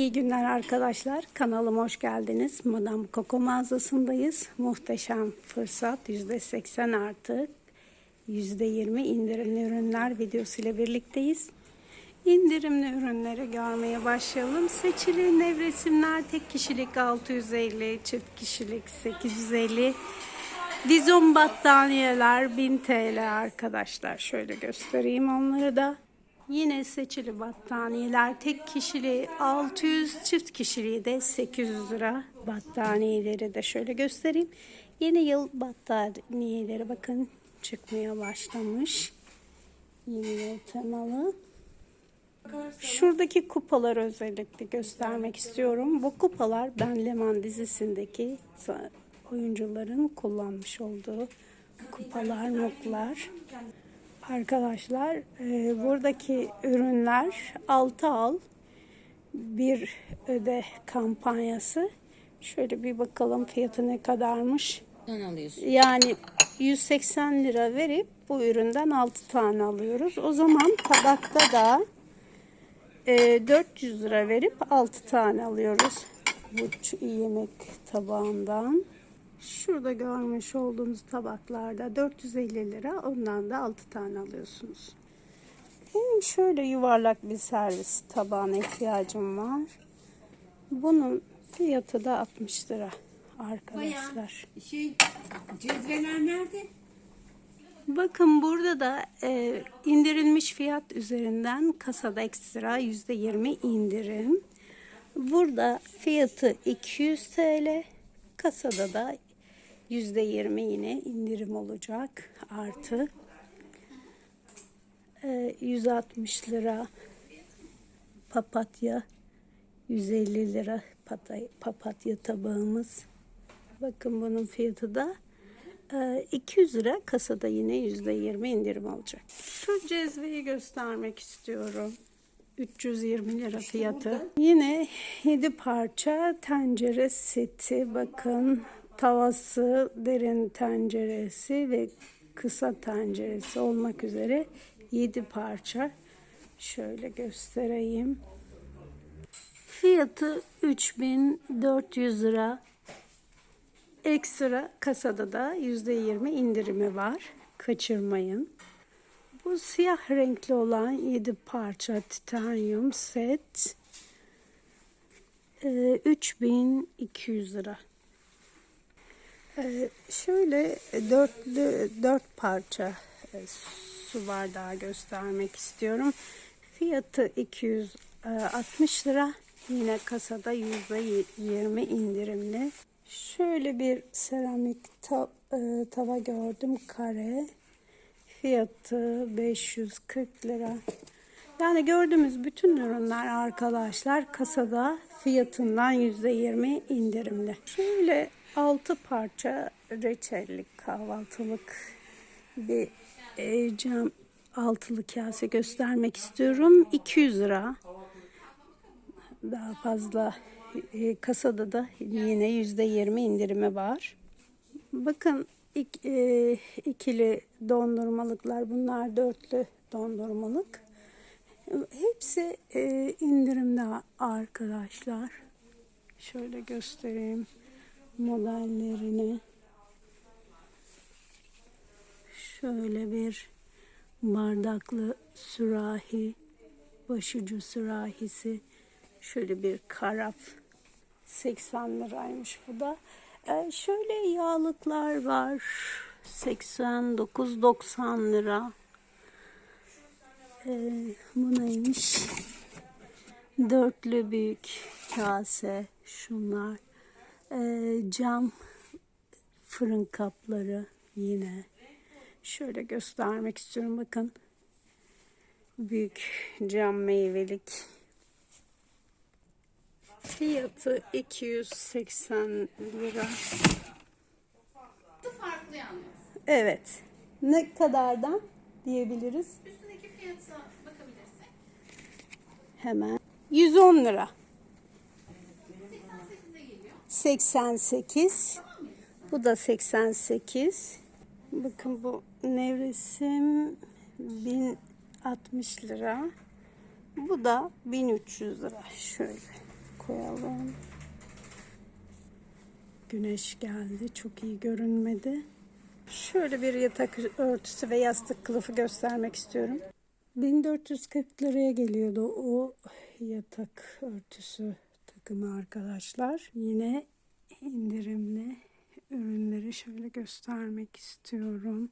İyi günler arkadaşlar. Kanalıma hoş geldiniz. Madame Coco mağazasındayız. Muhteşem fırsat. %80 artı %20 indirimli ürünler videosuyla birlikteyiz. İndirimli ürünleri görmeye başlayalım. Seçili nevresimler tek kişilik 650, çift kişilik 850. Vizon battaniyeler 1000 TL arkadaşlar. Şöyle göstereyim onları da. Yine seçili battaniyeler tek kişiliği 600, çift kişiliği de 800 lira. Battaniyeleri de şöyle göstereyim. Yeni yıl battaniyeleri bakın çıkmaya başlamış. Yeni yıl temalı. Şuradaki kupaları özellikle göstermek istiyorum. Bu kupalar Ben Leman dizisindeki oyuncuların kullanmış olduğu kupalar, muklar. Arkadaşlar e, buradaki ürünler 6 al bir öde kampanyası. Şöyle bir bakalım fiyatı ne kadarmış. Sen alıyorsun. Yani 180 lira verip bu üründen 6 tane alıyoruz. O zaman tabakta da e, 400 lira verip 6 tane alıyoruz. Bu yemek tabağından. Şurada görmüş olduğunuz tabaklarda 450 lira. Ondan da 6 tane alıyorsunuz. Benim şöyle yuvarlak bir servis tabağına ihtiyacım var. Bunun fiyatı da 60 lira arkadaşlar. Şey, cezveler nerede? Bakın burada da e, indirilmiş fiyat üzerinden kasada ekstra %20 indirim. Burada fiyatı 200 TL, kasada da %20 yine indirim olacak artı e, 160 lira papatya 150 lira papatya tabağımız. Bakın bunun fiyatı da e, 200 lira kasada yine %20 indirim olacak. Şu cezveyi göstermek istiyorum. 320 lira fiyatı. Yine 7 parça tencere seti. Bakın tavası, derin tenceresi ve kısa tenceresi olmak üzere 7 parça. Şöyle göstereyim. Fiyatı 3400 lira. Ekstra kasada da %20 indirimi var. Kaçırmayın. Bu siyah renkli olan 7 parça titanyum set e, 3200 lira. E, şöyle dörtlü dört parça e, su bardağı göstermek istiyorum. Fiyatı 260 lira. Yine kasada %20 indirimli. Şöyle bir seramik ta- e, tava gördüm kare. Fiyatı 540 lira. Yani gördüğümüz bütün ürünler arkadaşlar kasada fiyatından %20 indirimli. Şöyle 6 parça reçellik kahvaltılık bir e, cam altılı kase göstermek istiyorum. 200 lira. Daha fazla e, kasada da yine %20 indirimi var. Bakın ik- e, ikili dondurmalıklar bunlar dörtlü dondurmalık. Hepsi e, indirimde arkadaşlar. Şöyle göstereyim modellerini. Şöyle bir bardaklı sürahi, başucu sürahisi. Şöyle bir karaf 80 liraymış bu da. Ee, şöyle yağlıklar var. 89-90 lira. Ee, bu neymiş? Dörtlü büyük kase şunlar. Ee, cam fırın kapları yine. Şöyle göstermek istiyorum. Bakın. Büyük cam meyvelik. Fiyatı 280 lira. farklı yalnız. Evet. Ne kadardan diyebiliriz? Üstündeki fiyata bakabilirsin. Hemen. 110 lira. 88'e geliyor. 88. Bu da 88. Bakın bu nevresim 1060 lira. Bu da 1300 lira. Şöyle. koyalım. Güneş geldi. Çok iyi görünmedi. Şöyle bir yatak örtüsü ve yastık kılıfı göstermek istiyorum. 1440 liraya geliyordu o yatak örtüsü takımı arkadaşlar. Yine indirimli ürünleri şöyle göstermek istiyorum.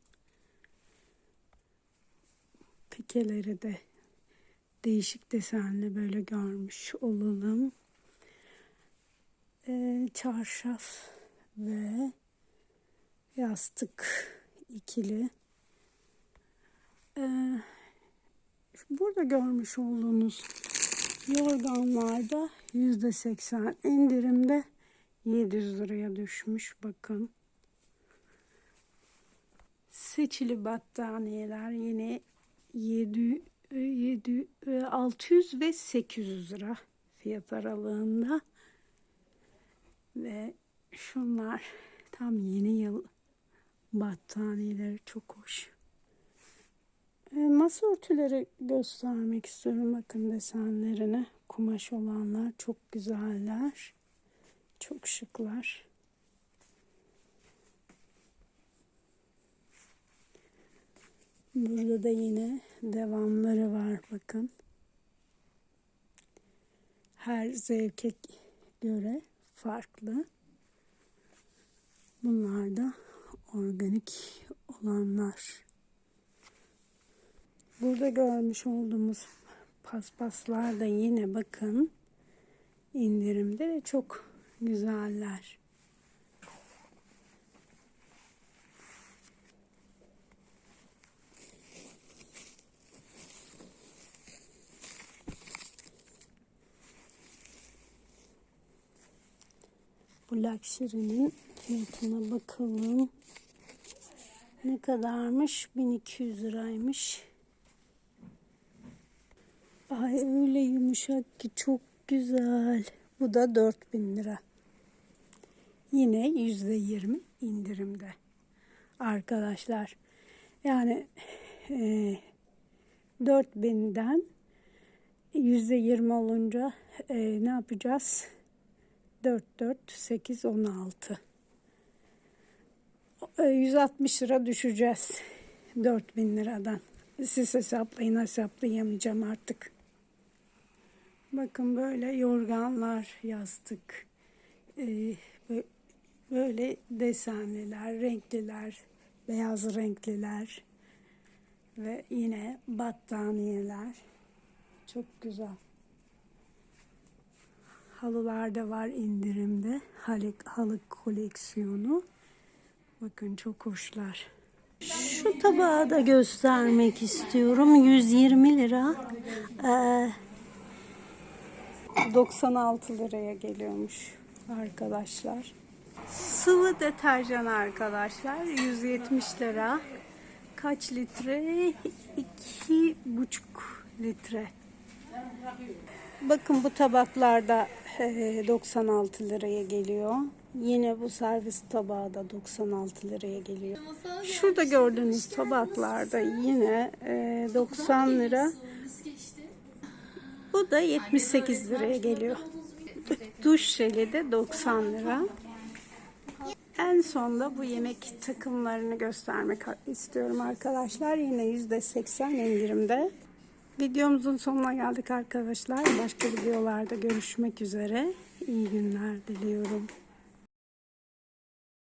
Pikeleri de değişik desenli böyle görmüş olalım. Ee, çarşaf ve yastık ikili. Ee, burada görmüş olduğunuz yorganlarda yüzde seksen indirimde 700 liraya düşmüş bakın. Seçili battaniyeler yine 7, 7 600 ve 800 lira fiyat aralığında. Ve şunlar tam yeni yıl battaniyeleri çok hoş. E, masa örtüleri göstermek istiyorum. Bakın desenlerine. Kumaş olanlar çok güzeller. Çok şıklar. Burada da yine devamları var bakın. Her zevke göre farklı. Bunlar da organik olanlar. Burada görmüş olduğumuz paspaslar da yine bakın indirimde ve çok güzeller. Bu Luxury'nin fiyatına bakalım. Ne kadarmış? 1200 liraymış. Ay öyle yumuşak ki çok güzel. Bu da 4000 lira. Yine %20 indirimde. Arkadaşlar. Yani e, 4000'den %20 olunca e, ne yapacağız? 4, 4, 8, 16. E, 160 lira düşeceğiz. 4000 liradan. Siz hesaplayın hesaplayamayacağım artık. Bakın böyle yorganlar, yastık, e, bö- böyle desenliler, renkliler, beyaz renkliler ve yine battaniyeler. Çok güzel. Halılar da var indirimde. Halı, halı koleksiyonu. Bakın çok hoşlar. Şu tabağı da göstermek istiyorum. 120 lira. Ee, 96 liraya geliyormuş arkadaşlar. Sıvı deterjan arkadaşlar 170 lira. Kaç litre? 2,5 litre. Bakın bu tabaklarda e, 96 liraya geliyor. Yine bu servis tabağı da 96 liraya geliyor. Şurada gördüğünüz tabaklarda yine e, 90 lira. Bu da 78 liraya geliyor. Duş jeli de 90 lira. En sonda bu yemek takımlarını göstermek istiyorum arkadaşlar. Yine %80 indirimde. Videomuzun sonuna geldik arkadaşlar. Başka videolarda görüşmek üzere. İyi günler diliyorum.